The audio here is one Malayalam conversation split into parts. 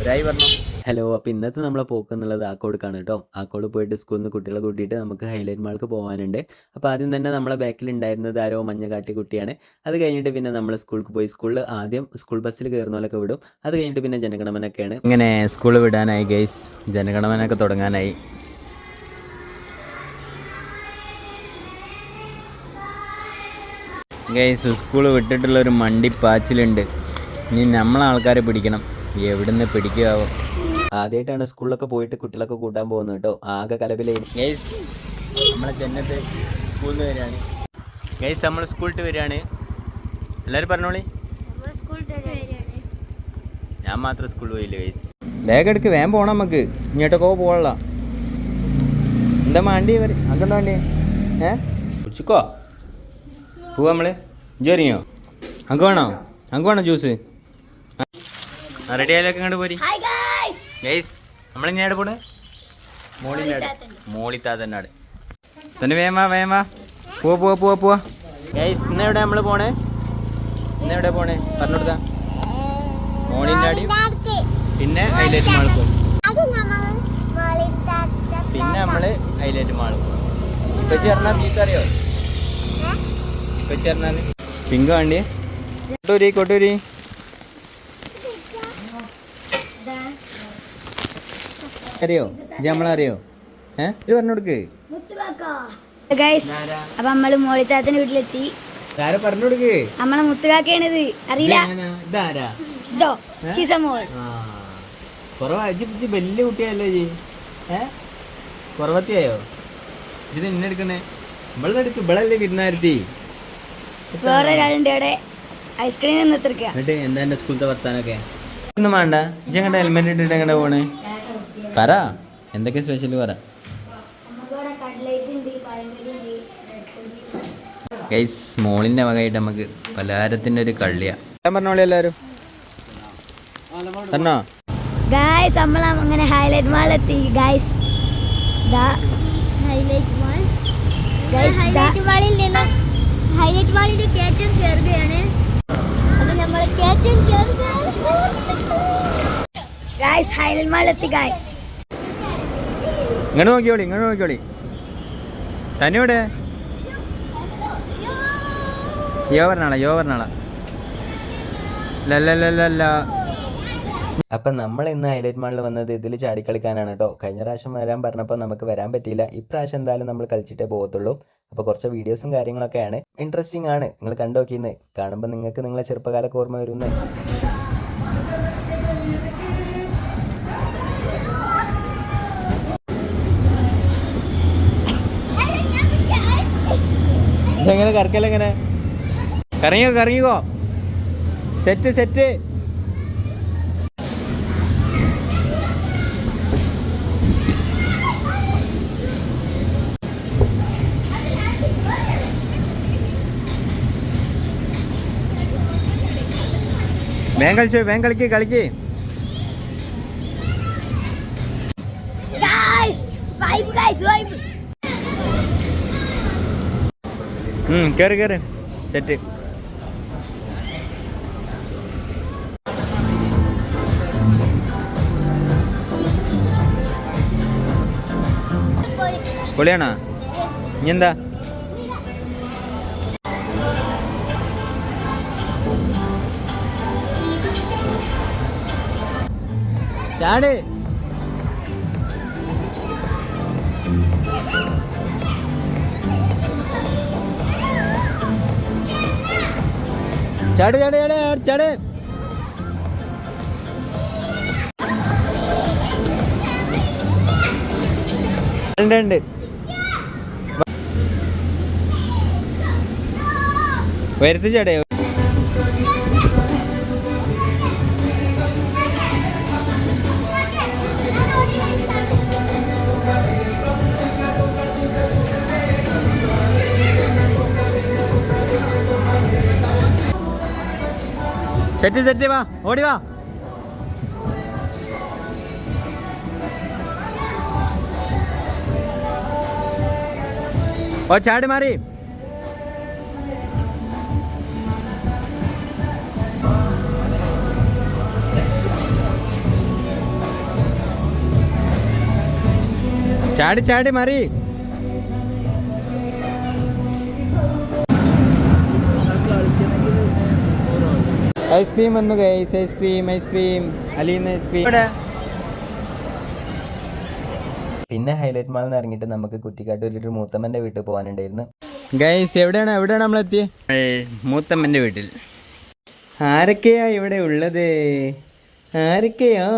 ഒരായി പറഞ്ഞു ഹലോ അപ്പോൾ ഇന്നത്തെ നമ്മളെ പോക്ക് എന്നുള്ളത് ആക്കോടുക്കാണ് കേട്ടോ. ആക്കോട് പോയിട്ട് സ്കൂളിൽ നിന്ന് കുട്ടികളെ കൂട്ടിയിട്ട് നമുക്ക് ഹൈലൈറ്റ് മാൾക്ക് പോകാനുണ്ട് അപ്പോൾ ആദ്യം തന്നെ നമ്മളെ ബാക്കിൽ ഉണ്ടായിരുന്നത് ആരോ മഞ്ഞകാട്ടി കുട്ടിയാണ്. അത് കഴിഞ്ഞിട്ട് പിന്നെ നമ്മൾ സ്കൂൾക്ക് പോയി സ്കൂളിൽ ആദ്യം സ്കൂൾ ബസ്സിൽ കയറുന്നവരൊക്കെ വിടും. അത് കഴിഞ്ഞിട്ട് പിന്നെ ജനഗണമനൊക്കെയാണ്. ഇങ്ങനെ സ്കൂൾ വിടാനായി ഗൈസ് ജനഗണമനൊക്കെ തുടങ്ങാനായി. ഗൈസ് സ്കൂൾ വിട്ടിട്ടുള്ള ഒരു മണ്ടിപ്പാച്ചിലുണ്ട്. ഇനി നമ്മളെ ആൾക്കാരെ പിടിക്കണം. എവിടുന്ന് പിടിക്കാവോ ആദ്യമായിട്ടാണ് സ്കൂളിലൊക്കെ പോയിട്ട് കുട്ടികളൊക്കെ കൂട്ടാൻ പോകുന്നത് കേട്ടോ. ആകെ കലപിലെ ഗൈസ് നമ്മളെ ജന്നത്ത് സ്കൂളിൽ നിന്ന് വരികയാണ്. ഗൈസ് നമ്മൾ സ്കൂളിട്ട് വരികയാണ്. എല്ലാവരും പറഞ്ഞോളി. ഞാൻ മാത്രം സ്കൂളിൽ പോയില്ല ഗൈസ് ബാഗ് എടുക്ക് വേഗം പോണം നമുക്ക്. ഇങ്ങോട്ടൊക്കെ പോകാനുള്ള എന്താ മാണ്ടി അതെന്താ വേണ്ടി ഏ? ഉച്ചക്കോ പോവാ നമ്മൾ. ജോറിയോ അങ്ങ് വേണോ? അങ്ങ് വേണോ ജ്യൂസ് റെഡി ആയാലൊക്കെ ഇങ്ങോട്ട് പോരി. ഗൈസ് നമ്മൾ നമ്മളിങ്ങനെ പോണ്? മോളിനാട് മോളിത്താത്തന്നാട് തന്നെ വേമാ വേമാ പോവാ പോവാ പോവാ പോവാ. ഗൈസ് ഇന്ന് എവിടെ നമ്മൾ പോണേ? ഇന്ന് എവിടെ പോണേ? പറഞ്ഞുകൊടുത്താ. മോളിനാടി പിന്നെ ഹൈലൈറ്റ് മാൾ പോയി. പിന്നെ നമ്മൾ ഹൈലൈറ്റ് മാൾ ഇപ്പൊ ചേർന്നാ അറിയോ? ഇപ്പൊ ചേർന്നാൽ പിങ്ക് വേണ്ടി കൊട്ടൂരി കൊട്ടൂരി അറിയോ? നമ്മളറിയോ? ഏ? ഇത് പറഞ്ഞു കൊടുക്ക്. അപ്പൊ നമ്മൾ മോളിത്താത്തന്റെ വീട്ടിലെത്തി. പറഞ്ഞു കൊടുക്ക്? നമ്മളെ മുത്തുകാക്കയാണിത്. അറിയില്ല. ഇതാരാ? ഇതോ വലിയ കുട്ടിയല്ലേ ജി ഏ? കുറവത്തിയായോ ഇത് എന്നെ എടുക്കണേ ഇവിടെ എടുത്ത് ഇവളല്ലേ കിട്ടുന്നായിരുത്തി വേറെ ഒരാളുണ്ട് അവിടെ ഐസ്ക്രീം നിന്ന് എന്നിട്ട് എന്താ എന്റെ സ്കൂളത്തെ വർത്താനൊക്കെ? ഒന്നും വേണ്ട. ഇജ്ജ് എങ്ങനെ ഹെൽമെറ്റ് ഇട്ടിട്ട് എങ്ങനെ പോണേ? പറ. എന്തൊക്കെ സ്പെഷ്യൽ പറ? ഗൈസ് മോളിന്റെ വകയായിട്ട് നമുക്ക് പലഹാരത്തിന്റെ ഒരു കള്ളിയാ. ഞാൻ പറഞ്ഞോളി എല്ലാവരും പറഞ്ഞോ ഗായ്സ് നമ്മൾ അങ്ങനെ ഹൈലൈറ്റ് മാൾ എത്തി. ഗായ്സ് ഹൈലൈറ്റ് മാൾ ഹൈലൈറ്റ് മാളിൽ നിന്നും ഹൈലൈറ്റ് മാളിന്റെ കയറ്റം കയറുകയാണ് അത് നമ്മൾ കയറ്റം ഗായ്സ് ഹൈലൈറ്റ് മാൾ എത്തി ഗായ്സ് ഇങ്ങോട്ട് നോക്കിയോളി ഇങ്ങോട്ട് നോക്കിയോളി തന്നെ ഇവിടെ യോ പറഞ്ഞാളാ യോ പറഞ്ഞാളാ. ലല്ല അപ്പം നമ്മൾ ഇന്ന് ഹൈലൈറ്റ് മാളിൽ വന്നത് ഇതിൽ ചാടിക്കളിക്കാനാണ് കേട്ടോ. കഴിഞ്ഞ പ്രാവശ്യം വരാൻ പറഞ്ഞപ്പോൾ നമുക്ക് വരാൻ പറ്റിയില്ല. ഇപ്രാവശ്യം എന്തായാലും നമ്മൾ കളിച്ചിട്ടേ പോകത്തുള്ളൂ. അപ്പോൾ കുറച്ച് വീഡിയോസും കാര്യങ്ങളൊക്കെയാണ്. ഇൻട്രസ്റ്റിംഗ് ആണ്. നിങ്ങൾ കണ്ടു നോക്കിയെന്ന് കാണുമ്പോൾ നിങ്ങൾക്ക് നിങ്ങളെ ചെറുപ്പകാലൊക്കെ ഓർമ്മ വരുന്നേ. ഇതെങ്ങനെ കറക്കല്ല എങ്ങനെ? കറങ്ങിക്കോ സെറ്റ് സെറ്റ് വേഗം കളിച്ചോ വേഗം കളിക്ക് കളിക്ക്. Guys, vibe, guys, വൈബ് ഉം കയറി കയറി സെറ്റ് പൊളിയാണോ ഇനി എന്താ ചാട് ചാട് ചാട് ചാട്. ഉണ്ട് ഉണ്ട്. വരുത്തി ചാടേ. സെറ്റ് സെറ്റ് വാ. ഓടി വാ. ഓ ചാടി മാറി. ചാടി ചാടി മാറി. ഐസ്ക്രീം വന്നു guys ice cream ice cream അലീന്ന് ice cream. പിന്നെ ഹൈലൈറ്റ് മാളിൽ നിന്ന് ഇറങ്ങിയിട്ട് നമുക്ക് കുറ്റിക്കാട്ട് വലിയൊരു മൂത്തമ്മന്റെ വീട്ടിൽ പോകാനുണ്ടായിരുന്നു ഗൈസ് എവിടെയാണ്? എവിടെയാണ് നമ്മൾ എത്തിയത് മൂത്തമ്മന്റെ വീട്ടിൽ. ആരൊക്കെയാ ഇവിടെ ഉള്ളത്? ആരൊക്കെയാ?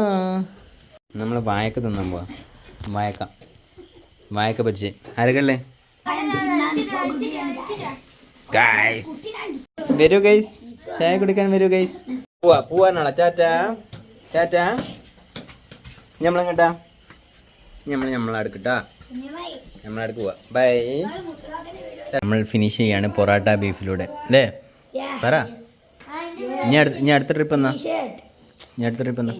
നമ്മൾ വായക്ക തിന്നാൻ പോവാ. വായക്ക. വായക്ക പറിച്ച് ആരൊക്കെയല്ലേ ഗൈസ് വരൂ ഗൈസ് ചായ കുടിക്കാൻ വരൂ ഗൈസ് പോവാ പോവാനാണോ ടാറ്റ ടാറ്റ. ഞമ്മളെങ്ങട്ടാ നമ്മൾ ഞമ്മളടുക്കട്ടാ ഞമ്മളടുക്ക് പോവാ. ബൈ നമ്മൾ ഫിനിഷ് ചെയ്യാണ് പൊറാട്ട ബീഫിലൂടെ. അല്ലേ പറ. ഇനി അടുത്ത ട്രിപ്പ് എന്നാ? ഇനി അടുത്ത ട്രിപ്പ് എന്നാ?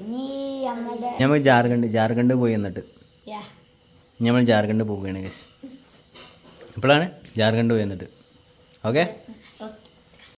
നമ്മൾ ജാർഖണ്ഡ് ജാർഖണ്ഡ് പോയി എന്നിട്ട് നമ്മൾ ജാർഖണ്ഡ് പോവുകയാണ് ഗസ് ഇപ്പോഴാണ് ജാർഖണ്ഡ് പോയി എന്നിട്ട് ഓക്കെ